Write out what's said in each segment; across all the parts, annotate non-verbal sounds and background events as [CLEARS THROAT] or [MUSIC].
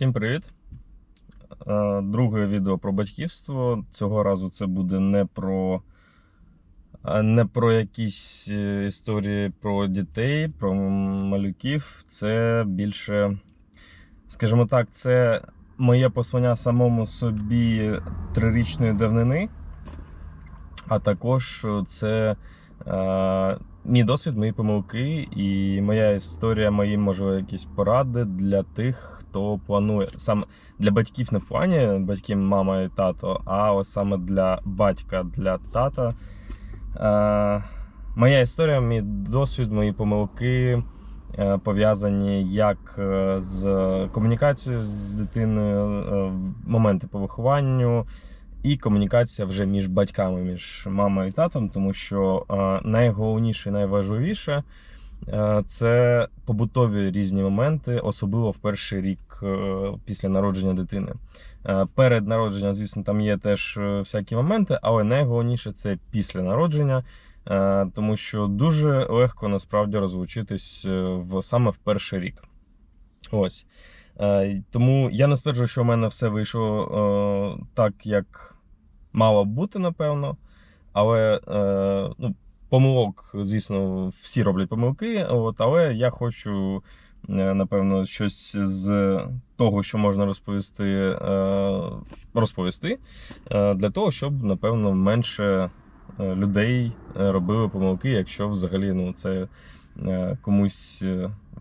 Всім привіт! Е, Друге відео про батьківство. Цього разу це буде не про, е, не про якісь е, історії про дітей, про малюків. Це більше, скажімо так, це моє послання самому собі трирічної давнини, а також це мій досвід, мої помилки і моя історія, мої, можливо, якісь поради для тих, хто планує саме для батьків не в плані батьків, мама і тато, а ось саме для батька, для тата. Е, моя історія, мій досвід, мої помилки е, пов'язані як е, з комунікацією з дитиною, е, моменти по вихованню. І комунікація вже між батьками, між мамою і татом, тому що найголовніше, найважливіше е, це побутові різні моменти, особливо в перший рік е, після народження дитини. Е, Перед народженням, звісно, там є теж е, всякі моменти, але найголовніше це після народження, е, тому що дуже легко насправді розлучитись е, в саме в перший рік. Ось. Е, Тому я не стверджую, що в мене все вийшло е, так, як мало бути, напевно. Але е, ну, помилок, звісно, всі роблять помилки. От, але я хочу, е, напевно, щось з того, що можна розповісти, е, розповісти е, для того, щоб, напевно, менше людей робили помилки, якщо взагалі ну, це комусь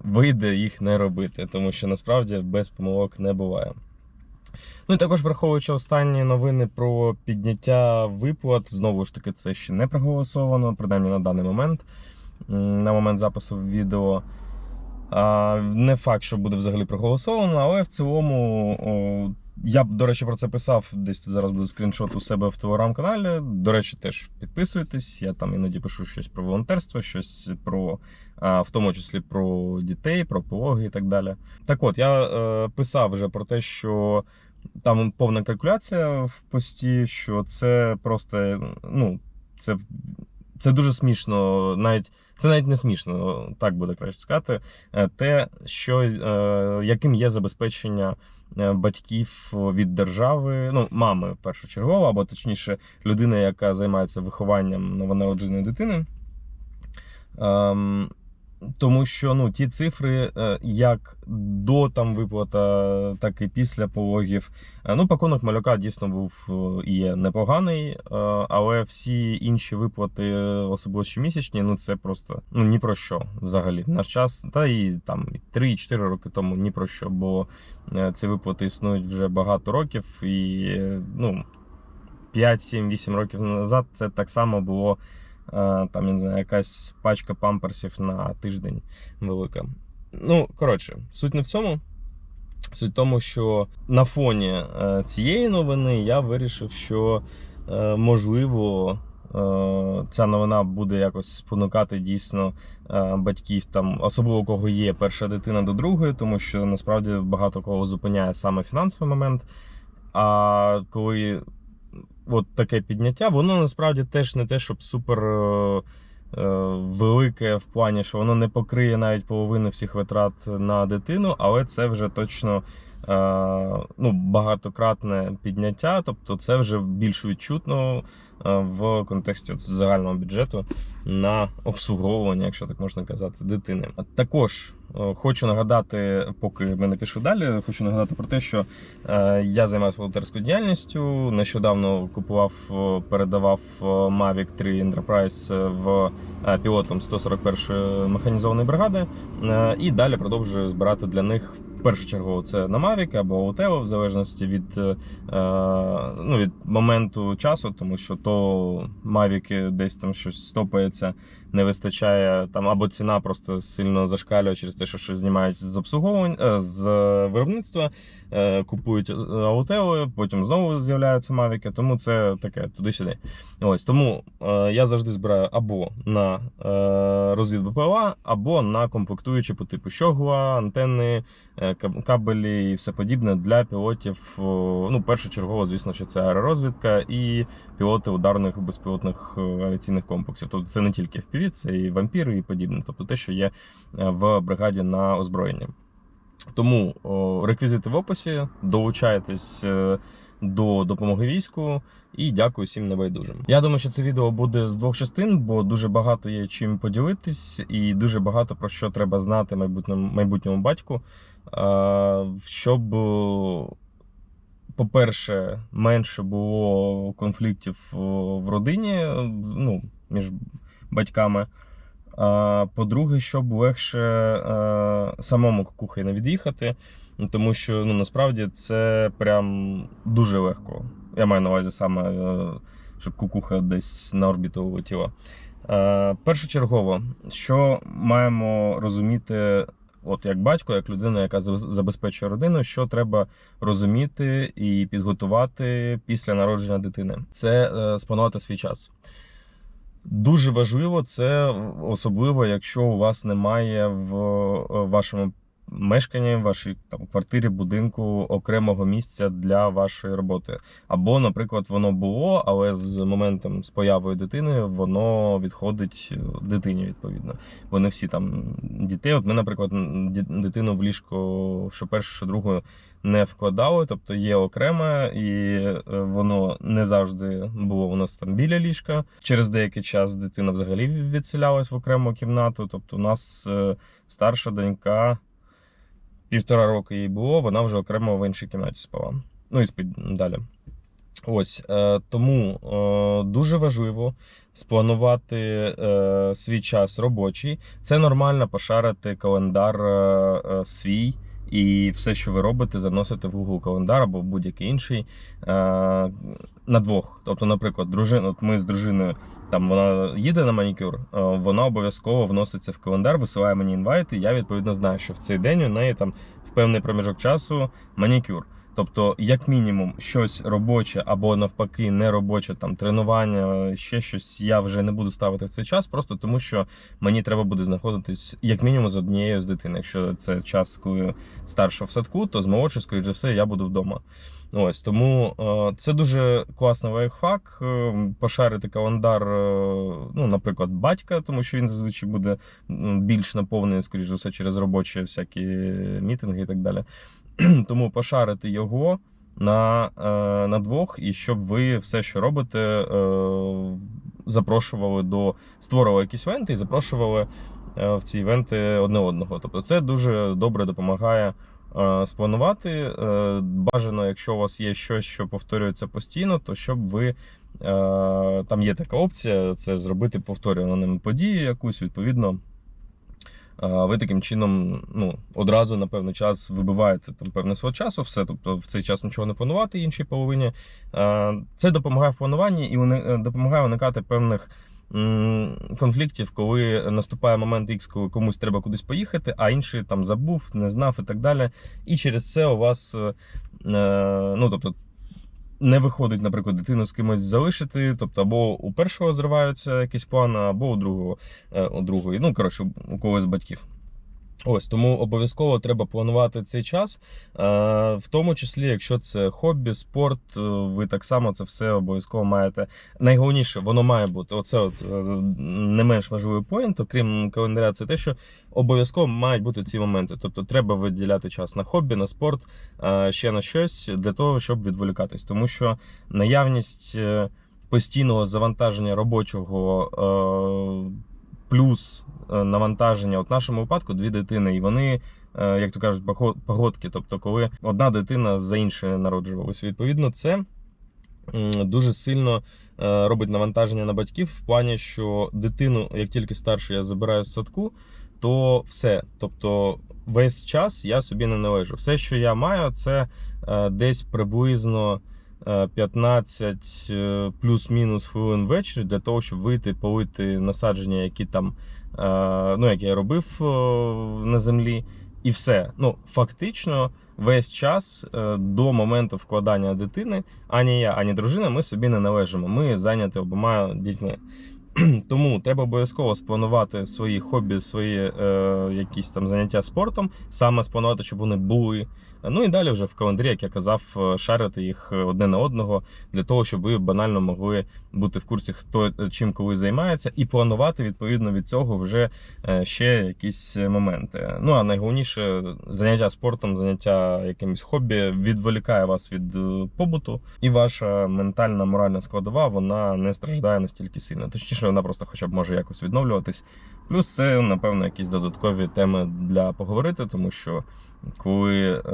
вийде їх не робити, тому що насправді без помилок не буває. Ну і також враховуючи останні новини про підняття виплат, знову ж таки, це ще не проголосовано, принаймні на даний момент, на момент запису відео. Не факт, що буде взагалі проголосовано, але в цілому я до речі, про це писав. Десь тут зараз буде скріншот у себе в телеграм-каналі. До речі, теж підписуйтесь. Я там іноді пишу щось про волонтерство, щось про, в тому числі про дітей, про пологи і так далі. Так от, я е, писав вже про те, що там повна калькуляція в пості, що це просто, ну, це, це дуже смішно, навіть це навіть не смішно, так буде краще сказати. е, Те, що е, яким є забезпечення батьків від держави, ну, мами першочергово, або точніше, людина, яка займається вихованням новонародженої дитини. Тому що ну, ті цифри, е, як до там виплата, так і після пологів. Е, Ну, пакунок малюка дійсно був е, і є непоганий, але всі інші виплати, особливо щомісячні, ну це просто ну ні про що взагалі. В наш час, та і там 3-4 роки тому ні про що, бо ці виплати існують вже багато років, і ну 5-7-8 років назад це так само було. Е, Там, я не знаю, якась пачка памперсів на тиждень велика. Ну, коротше, суть не в цьому. Суть в тому, що на фоні е, цієї новини я вирішив, що е, можливо ця новина буде якось спонукати дійсно батьків, там, особливо кого є перша дитина до другої, тому що насправді багато кого зупиняє саме фінансовий момент. А коли от таке підняття, воно насправді теж не те, щоб супер е, е, велике в плані, що воно не покриє навіть половину всіх витрат на дитину, але це вже точно ну, багатократне підняття, тобто це вже більш відчутно е, в контексті загального бюджету на обслуговування, якщо так можна казати, дитини. Також е, хочу нагадати, поки ми не пишу далі, хочу нагадати про те, що е, я займаюся волонтерською діяльністю. Нещодавно купував, е, передавав е, Mavic 3 Enterprise в е, пілотом 141-ї механізованої бригади, е, і далі продовжую збирати для них. Першочергово це на Mavic або Otelo, в залежності від, е, ну, від моменту часу, тому що то Mavic десь там щось стопається, не вистачає там, або ціна просто сильно зашкалює через те, що щось знімають з обслуговування е, з виробництва, е, купують аутели, потім знову з'являються Mavic, тому це таке туди-сюди. Ось тому е, я завжди збираю або на е, розвід БПЛА, або на комплектуючі по типу щогла, антенни, е, кабелі і все подібне для пілотів. Ну, першочергово, звісно, що це аеророзвідка і пілоти ударних безпілотних е, авіаційних комплексів. Тобто це не тільки FPV, це і вампіри і подібне, тобто те, що є е, в бригаді на озброєнні. Тому о, реквізити в описі, долучайтесь е, до допомоги війську і дякую всім небайдужим. Я думаю, що це відео буде з двох частин, бо дуже багато є чим поділитись, і дуже багато про що треба знати майбутньому майбутньому батьку, е, щоб. По-перше, менше було конфліктів в родині ну, між батьками. А по-друге, щоб легше е, самому кукухи не від'їхати, тому що ну, насправді це прям дуже легко. Я маю на увазі саме, е, щоб кукуха десь на орбіту летіла. Е, першочергово, що маємо розуміти, от як батько, як людина, яка забезпечує родину, що треба розуміти і підготувати після народження дитини. Це спланувати свій час. Дуже важливо це особливо, якщо у вас немає в е, вашому мешканні, вашій там квартирі, будинку окремого місця для вашої роботи. Або, наприклад, воно було, але з моментом з появою дитини воно відходить е, дитині. Відповідно, вони всі там дітей. От ми, наприклад, дитину в ліжко, що перше, що другу не вкладали, тобто є окреме, і е, воно не завжди було у нас там біля ліжка. Через деякий час дитина взагалі відселялась в окрему кімнату. Тобто, у нас е, старша донька півтора роки їй було, вона вже окремо в іншій кімнаті спала. Ну і спить далі. Ось е, тому е, дуже важливо спланувати е, свій час робочий. Це нормально пошарити календар свій і все, що ви робите, заносите в Google календар або в будь-який інший е, на двох. Тобто, наприклад, дружина, от ми з дружиною там вона їде на манікюр, е, вона обов'язково вноситься в календар, висилає мені інвайти. Я відповідно знаю, що в цей день у неї там в певний проміжок часу манікюр. Тобто, як мінімум, щось робоче або навпаки не робоче, там тренування, ще щось я вже не буду ставити в цей час, просто тому що мені треба буде знаходитись як мінімум з однією з дитини. Якщо це час, коли старша в садку, то з молодшою, скоріш за все, я буду вдома. Ось тому е, це дуже класний лайфхак. е, Пошарити календар, е, ну, наприклад, батька, тому що він зазвичай буде більш наповнений, скоріш за все, через робочі всякі мітинги і так далі. [CLEARS THROAT] Тому пошарити його на, е, на двох, і щоб ви все, що робите, е, запрошували до створювали якісь івенти і запрошували е, в ці івенти одне одного. Тобто, це дуже добре допомагає. Спланувати бажано, якщо у вас є щось, що повторюється постійно, то щоб ви там є така опція, це зробити повторюваними подію якусь відповідно. Ви таким чином ну, одразу на певний час вибиваєте там певне свого часу, все, тобто в цей час нічого не планувати іншій половині. Це допомагає в плануванні і е, допомагає уникати певних конфліктів, коли наступає момент X, коли комусь треба кудись поїхати, а інший там забув, не знав і так далі. І через це у вас, е, е, ну тобто. Не виходить, наприклад, дитину з кимось залишити, тобто або у першого зриваються якісь плани, або у другого, е, у другої. Ну, коротше, у когось з батьків. Ось тому обов'язково треба планувати цей час, е, в тому числі, якщо це хобі, спорт, е, ви так само це все обов'язково маєте. Найголовніше, воно має бути. Оце от е, не менш важливий поінт, окрім календаря, це те, що обов'язково мають бути ці моменти. Тобто треба виділяти час на хобі, на спорт, ще на щось для того, щоб відволікатись. Тому що наявність постійного завантаження робочого. Плюс е, навантаження, от в нашому випадку дві дитини, і вони, е, як то кажуть, погодки. Тобто, коли одна дитина за іншою народжувалася. Відповідно, це дуже сильно е, робить навантаження на батьків в плані, що дитину, як тільки старшу я забираю з садку, то все. Тобто, весь час я собі не належу. Все, що я маю, це десь приблизно. Е, 15 е, плюс-мінус хвилин ввечері для того, щоб вийти полити насадження, які там, е, ну як я робив е, на землі, і все. Ну, фактично, весь час е, до моменту вкладання дитини, ані я, ані дружина, ми собі не належимо. Ми зайняті обома дітьми. [CLEARS THROAT] Тому треба обов'язково спланувати свої хобі, свої е, якісь там заняття спортом, саме спланувати, щоб вони були. Ну і далі вже в календарі, як я казав, е, шарити їх одне на одного для того, щоб ви банально могли бути в курсі, хто е, чим коли займається, і планувати відповідно від цього вже е, ще якісь моменти. Ну а найголовніше заняття спортом, заняття якимось хобі відволікає вас від е, побуту, і ваша ментальна моральна складова вона не страждає настільки сильно. Точніше, вона просто хоча б може якось відновлюватись. Плюс це, напевно, якісь додаткові теми для поговорити, тому що коли е,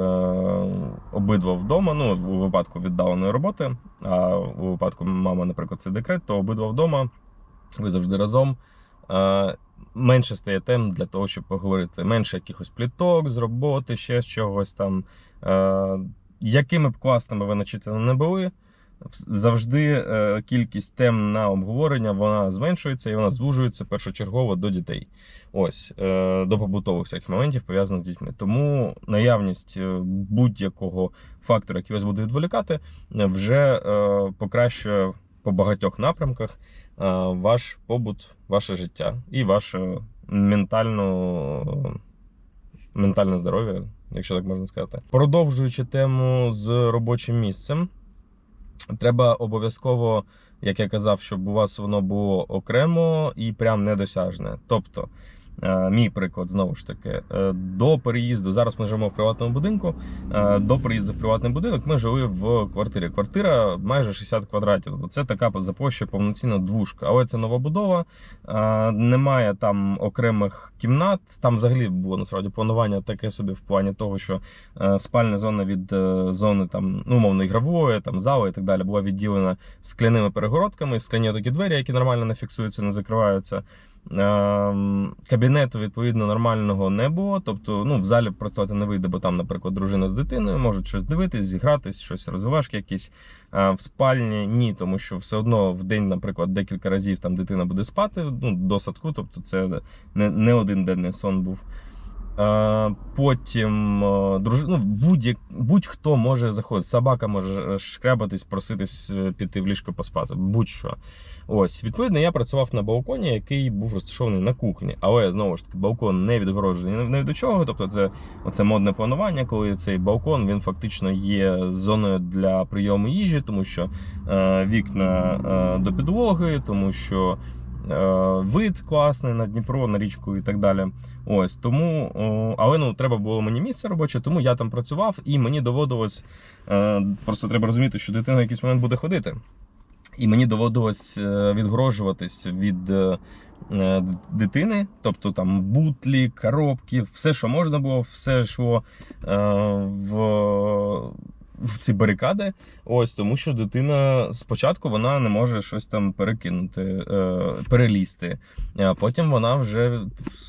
обидва вдома, ну у випадку віддаленої роботи, а у випадку мама, наприклад, це декрет, то обидва вдома, ви завжди разом. Е, менше стає тем для того, щоб поговорити. Менше якихось пліток з роботи, ще з чогось там. Е, якими б класними ви начитано не були, завжди е, кількість тем на обговорення вона зменшується і вона звужується першочергово до дітей. Ось е, до побутових всяких моментів пов'язаних з дітьми. Тому наявність е, будь-якого фактора, який вас буде відволікати, вже покращує по багатьох напрямках ваш побут, ваше життя і ваше ментальну, ментальне здоров'я, якщо так можна сказати. Продовжуючи тему з робочим місцем, треба обов'язково, як я казав, щоб у вас воно було окремо і прям недосяжне. Тобто, мій приклад знову ж таки, е, до переїзду. Зараз ми живемо в приватному будинку. е, До переїзду в приватний будинок ми жили в квартирі. Квартира майже 60 квадратів. Це така за площею повноцінна двушка. Але це нова будова. е, Немає там окремих кімнат. Там взагалі було насправді планування таке собі в плані того, що е, спальня зона від е, зони там, ну, умовно, ігрової, там зали і так далі, була відділена скляними перегородками, скляні такі двері, які нормально не фіксуються, не закриваються. Ем, Кабінету відповідно нормального не було. Тобто, ну в залі працювати не вийде, бо там, наприклад, дружина з дитиною можуть щось дивитись, зігратись, щось розвивашки якісь. В спальні ні, тому що все одно в день, наприклад, декілька разів там дитина буде спати ну, до садку, тобто це не, не один денний сон був. Потім е, друж... ну, будь-як... будь-хто може заходити. Собака може шкрябатись, проситись е, піти в ліжко поспати. Будь-що. Ось, відповідно, я працював на балконі, який був розташований на кухні. Але знову ж таки, балкон не відгороджений ні до чого. Тобто, це оце модне планування, коли цей балкон він фактично є зоною для прийому їжі, тому що е, вікна е, до підлоги, тому що. Е, Вид класний на Дніпро, на річку і так далі. Ось тому, але ну треба було мені місце робоче, тому я там працював, і мені доводилось е, просто треба розуміти, що дитина в якийсь момент буде ходити. І мені доводилось е, відгороджуватись від дитини, тобто там бутлі, коробки, все, що можна було, все йшло в, в ці барикади. Ось тому, що дитина спочатку вона не може щось там перекинути, е, перелізти. А потім вона вже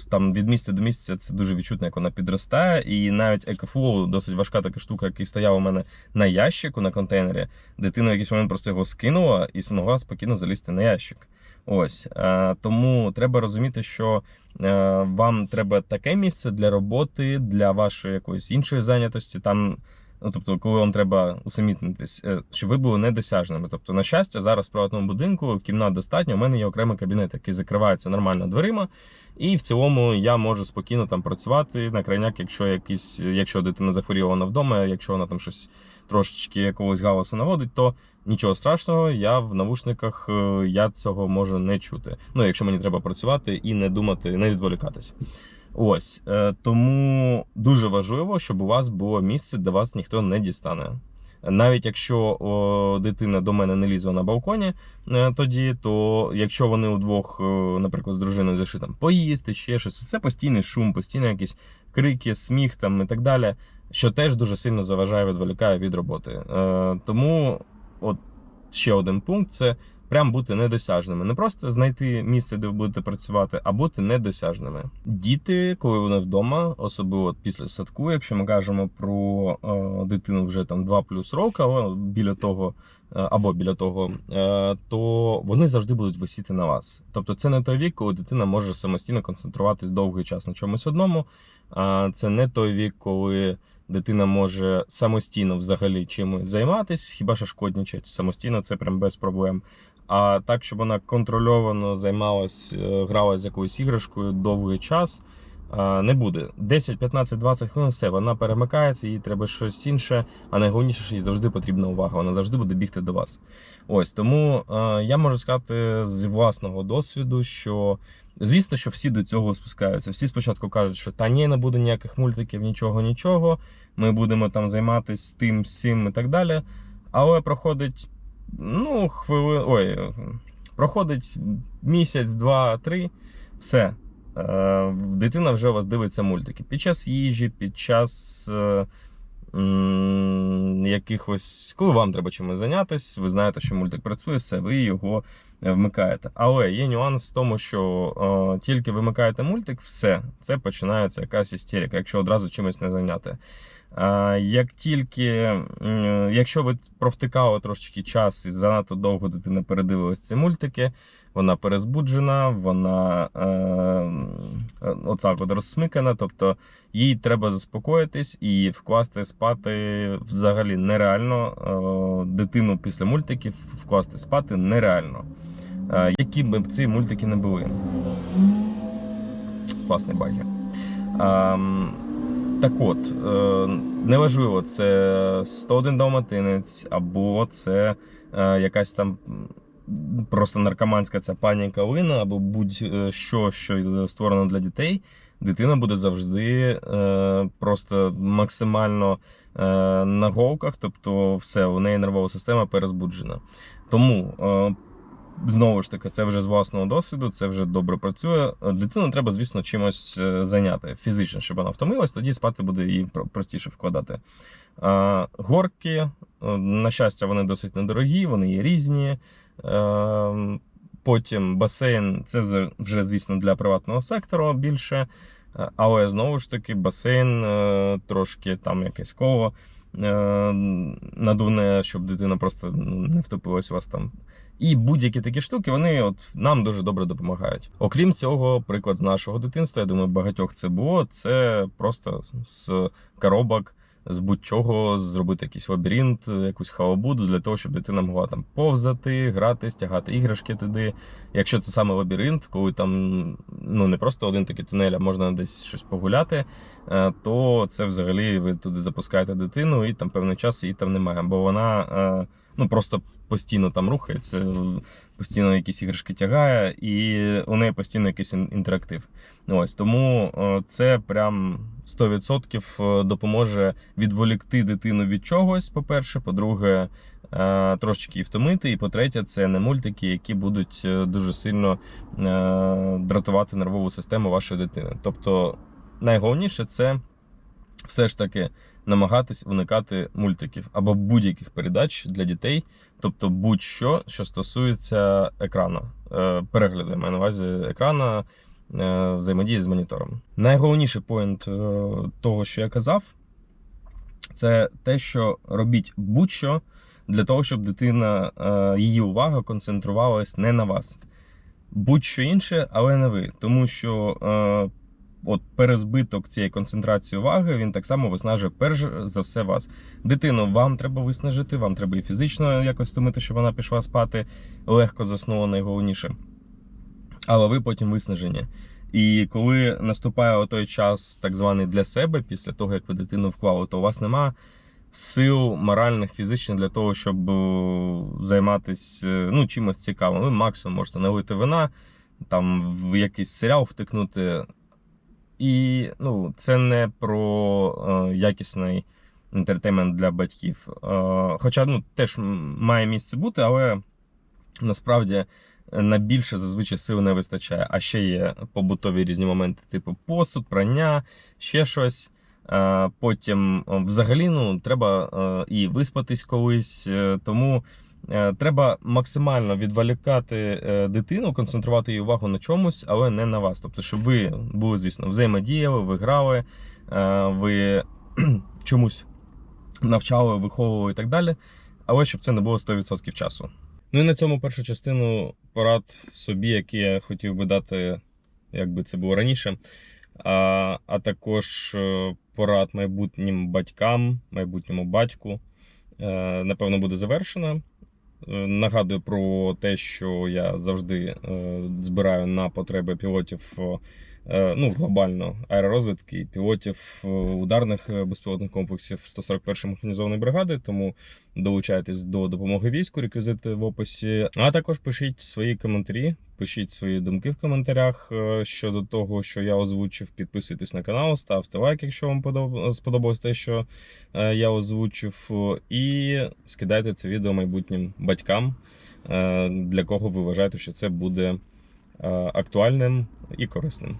там від місця до місця це дуже відчутно, як вона підростає. І навіть екофлоу досить важка така штука, який стояв у мене на ящику на контейнері. Дитина в якийсь момент просто його скинула і змогла спокійно залізти на ящик. Ось е, тому треба розуміти, що е, вам треба таке місце для роботи, для вашої якоїсь іншої зайнятості. Там, ну тобто, коли вам треба усамітнитись, е, щоб ви були недосяжними. Тобто, на щастя, зараз в приватному будинку кімнат достатньо. У мене є окремий кабінет, який закривається нормально дверима, і в цілому я можу спокійно там працювати на крайняк, якщо якісь, якщо дитина захворіла вона вдома, якщо вона там щось трошечки якогось галасу наводить, то нічого страшного, я в навушниках е, я цього можу не чути. Ну, якщо мені треба працювати і не думати, не відволікатись. Ось е, тому дуже важливо, щоб у вас було місце, де вас ніхто не дістане. Навіть якщо о, дитина до мене не лізла на балконі е, тоді, то якщо вони удвох, е, наприклад, з дружиною зайшли там поїсти, ще щось, це постійний шум, постійно якісь крики, сміх там і так далі, що теж дуже сильно заважає, відволікає від роботи. Тому, от ще один пункт це прям бути недосяжними. Не просто знайти місце, де ви будете працювати, а бути недосяжними. Діти, коли вони вдома, особливо після садку, якщо ми кажемо про е, дитину вже там 2 плюс роки, але біля того. е, Або біля того, е, то вони завжди будуть висіти на вас. Тобто, це не той вік, коли дитина може самостійно концентруватись довгий час на чомусь одному. А це не той вік, коли дитина може самостійно взагалі чимось займатися, хіба що шкоднічать самостійно, це прям без проблем. А так, щоб вона контрольовано займалась, е, грала з якоюсь іграшкою довгий час. Не буде. 10, 15, 20 хвилин, все, вона перемикається, їй треба щось інше, а найголовніше, що їй завжди потрібна увага. Вона завжди буде бігти до вас. Ось тому е, я можу сказати з власного досвіду, що звісно, що всі до цього спускаються. Всі спочатку кажуть, що та ні, не буде ніяких мультиків, нічого, нічого. Ми будемо там займатися тим, сім і так далі. Але проходить, ну, хвили... Ой, проходить місяць, два, три, все. Е, Дитина вже у вас дивиться мультики. Під час їжі, під час е, якихось. Коли вам треба чимось зайнятися, ви знаєте, що мультик працює, все, ви його е, вмикаєте. Але є нюанс в тому, що е, тільки вимикаєте мультик, все, це починається якась істерика, якщо одразу чимось не зайняти. Як тільки, якщо ви провтикали трошечки час і занадто довго дитина передивилась ці мультики, вона перезбуджена, вона е, оцак от розсмикана, тобто їй треба заспокоїтись і вкласти спати взагалі нереально. Е, Дитину після мультиків вкласти спати нереально. Е, Які б ці мультики не були. Класний баги. Так от, е, неважливо, це 101 далматинець, або це е, якась там просто наркоманська ця пані калина, або будь-що, що створено для дітей. Дитина буде завжди е, просто максимально на голках, тобто все, у неї нервова система перезбуджена. Тому знову ж таки, це вже з власного досвіду, це вже добре працює. Дитину треба, звісно, чимось е, зайняти фізично, щоб вона втомилась, тоді спати буде про- простіше вкладати. Горки, е, на щастя, вони досить недорогі, вони є різні. Е, Потім басейн це вже- звісно, для приватного сектору більше. Але знову ж таки, басейн трошки там якесь коло надувне, щоб дитина просто ну, не втопилась у вас там. І будь-які такі штуки вони от нам дуже добре допомагають. Окрім цього, приклад з нашого дитинства, я думаю, багатьох це було. Це просто з коробок, з будь-чого зробити якийсь лабіринт, якусь халабуду для того, щоб дитина могла там повзати, грати, стягати іграшки туди. Якщо це саме лабіринт, коли там ну не просто один такий тунель, а можна десь щось погуляти, е, то це взагалі ви туди запускаєте дитину, і там певний час її там немає, бо вона е, ну просто постійно там рухається, постійно якісь іграшки тягає, і у неї постійно якийсь ін- інтерактив. Ось тому е, це прям 100% допоможе відволікти дитину від чогось. По-перше, по-друге, е, трошечки втомити. І по-третє, це не мультики, які будуть е, дуже сильно е, дратувати нервову систему вашої дитини. Тобто, найголовніше це все ж таки намагатись уникати мультиків або будь-яких передач для дітей, тобто будь-що, що стосується екрану, Е, перегляду, маю на увазі екрана, е, взаємодії з монітором. Найголовніший поінт е, того, що я казав, це те, що робіть будь-що для того, щоб дитина, її увага концентрувалась не на вас. Будь-що інше, але не ви. Тому що от перезбиток цієї концентрації уваги він так само виснажує перш за все вас. Дитину вам треба виснажити, вам треба і фізично якось втомити, щоб вона пішла спати, легко заснула найголовніше. Але ви потім виснажені. І коли наступає той час, так званий для себе, після того як ви дитину вклали, то у вас нема сил моральних, фізичних для того, щоб займатися ну, чимось цікавим. Ви максимум можете налити вина, там в якийсь серіал втикнути. І ну, це не про е, якісний інтертеймент для батьків. Е, хоча ну, теж має місце бути, але насправді на більше зазвичай сил не вистачає. А ще є побутові різні моменти, типу посуд, прання, ще щось. Е, Потім е, взагалі ну, треба е, і виспатись колись. е, Тому е, треба максимально відволікати е, дитину, концентрувати її увагу на чомусь, але не на вас. Тобто, щоб ви були, звісно, взаємодіяли, ви грали, е, ви [CLEARS THROAT] чомусь навчали, виховували і так далі. Але щоб це не було 100% часу. Ну і на цьому першу частину порад собі, які я хотів би дати, як би це було раніше. А, а також е, порад майбутнім батькам, майбутньому батьку. е, Напевно, буде завершена. Нагадую про те, що я завжди е, збираю на потреби пілотів е, ну, глобально аеророзвідки, пілотів е, ударних е, безпілотних комплексів 141 механізованої бригади. Тому долучайтесь до допомоги війську, реквізити в описі. А також пишіть свої коментарі, пишіть свої думки в коментарях е, щодо того, що я озвучив. Підписуйтесь на канал, ставте лайк, якщо вам подоб- сподобалось те, що е, я озвучив, і скидайте це відео майбутнім батькам, е, для кого ви вважаєте, що це буде е, актуальним і корисним.